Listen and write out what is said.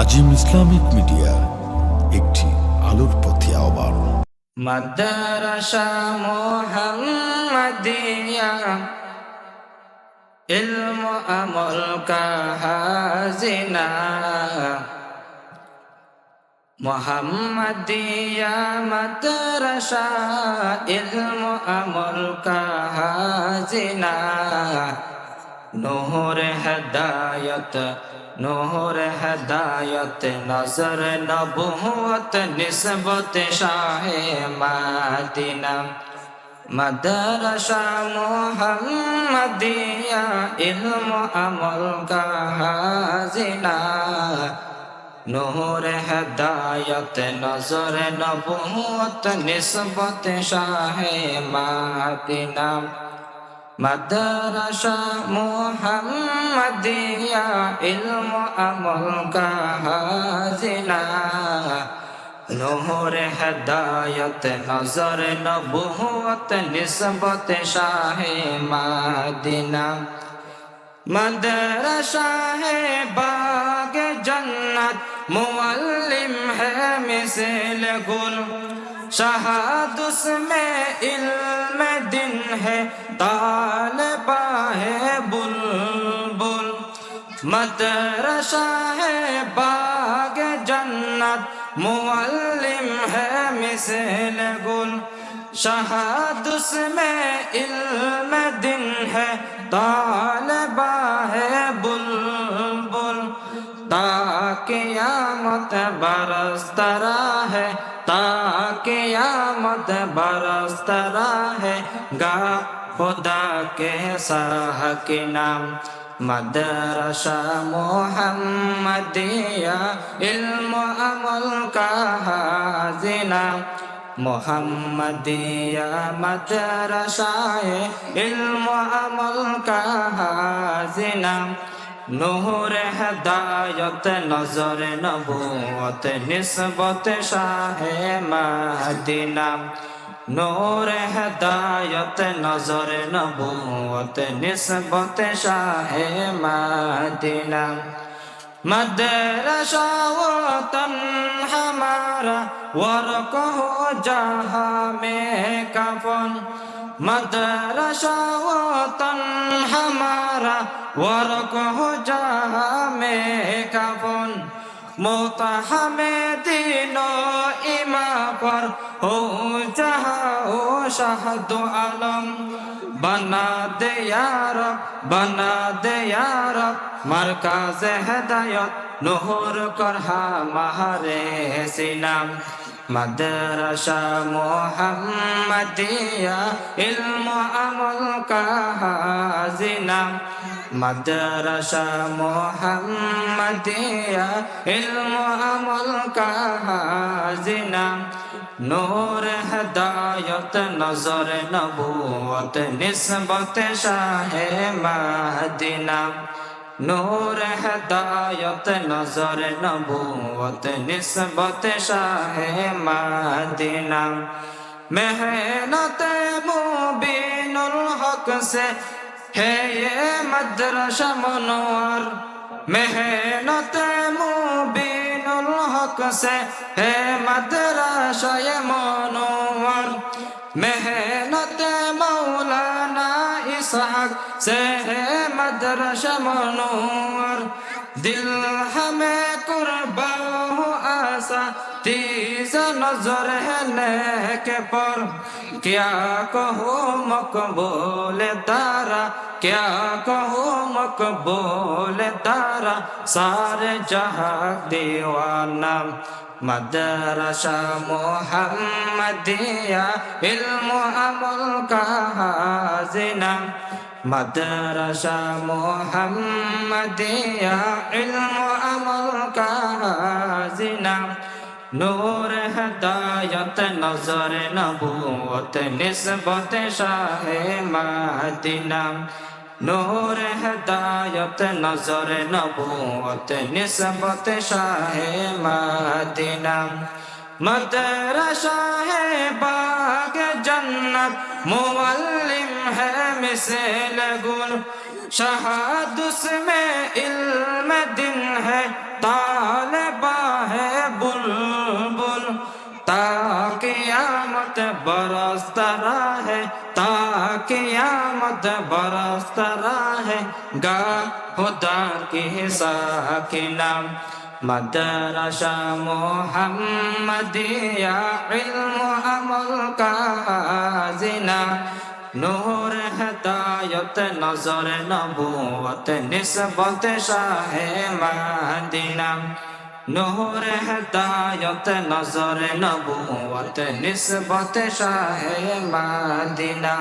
আজিম Islamic media, একটি আলোর পথে আহ্বান। মাদ্রাসা মোহাম্মদিয়া, ইলম আমল কাহাজিনা মোহাম্মদিয়া মাদ্রাসা, ইলম আমল কাহাজিনা নূর হেদায়ত নূর হেদায়ত, নজর নবুয়ত নিসবত শাহে মাদিনা। মদরসা মোহাম্মদিয়া, ইলম আমল কাহাজিনা নূর হেদায়ত, নজর নবুয়ত নিসবত শাহে মাদিনা। মাদ্রাসা মোহাম্মদিয়া ইলম আমল কা হাজিনা হদায়ত, নজর নবুয়ত নিসবত শাহে মাদিনা। مدرسہ ہے باغ جنت معلم ہے مثل شہاد اس میں علم دن ہے طالبہ ہے بلبل۔ مدرسہ ہے باغ جنت معلم ہے مثل گل۔ شہاد اس میں علم دن ہے طالبہ قیامت برسترا ہے تا قیامت برسترا ہے۔ گا خدا کے سرح کے نام، مدرسہ محمدیا علم و عمل کا حاضنا محمدیا مدرسہ، علم و عمل کا حاضنا নহরে হদায়ত, নজর নবুয়ত নিসবত শাহে মাদিনা। নহরে হদায়ত, নজর নবুয়ত নিসবত শাহে মাদিনা। مدرسہ وطن ہمارا ورق ہو جہاں मदरसा वतन हमारा वर्क हो जहाँ में कफन मोत हमें दिनो इमा पर हो जहाँ हो शहद आलम बना दे यार बना दे यार मरकाज हदायत नूर कर हमारे सिनाम মদরসা মোহাম্মদিয়া ইলম আমল কাহাজিনা মদরসা মোহাম্মদিয়া ইলম আমল কাহাজিনা নূর হদায়ত, নজর নবুয়ত নিসবত শাহে মাদিনা। নূর হদায়ত, নজর নবুয়ত নিসবত শাহ মদিনা। মেহনত মুবিনুল হক সে, হে মদ্রসা মনোয়ার। মেহনত মুবিনুল হক সে, হে মদ্রসা মনোয়ার। মেহনত इसहाक से है मदरसा मनोर दिल हमें कुर्बा हो आसा तीज नजर है नेक पर क्या कहो मकबूल तारा क्या कहो मकबूल तारा सारे जहाँ दीवाना মাদ্রাসা মোহাম্মদিয়া ইলমু আমল কাহাজিনা মাদ্রাসা মোহাম্মদিয়া ইলমু আমল কাহাজিনা নূর হদায়ত, নজর নবুয়ত নিসবত শাহে মাদিনা। نور ہدایت نظر نبوت نسبت شاہ مدینہ۔ مدر شاہ باغ جنت، مولم ہے مثل گل۔ شہادس میں علم دن ہے، طالبہ ہے بل۔ برستا رہا ہے تا قیامت برستا رہا ہے۔ گا خدا کے ساکنم محمد یا علم عمل کا آزنا نور ہدایت، نظر نبوت، نسبت شاہ مدینہ۔ নহর হেদায়ত নজর নবুয়ত নিসবত শাহে মাদিনা।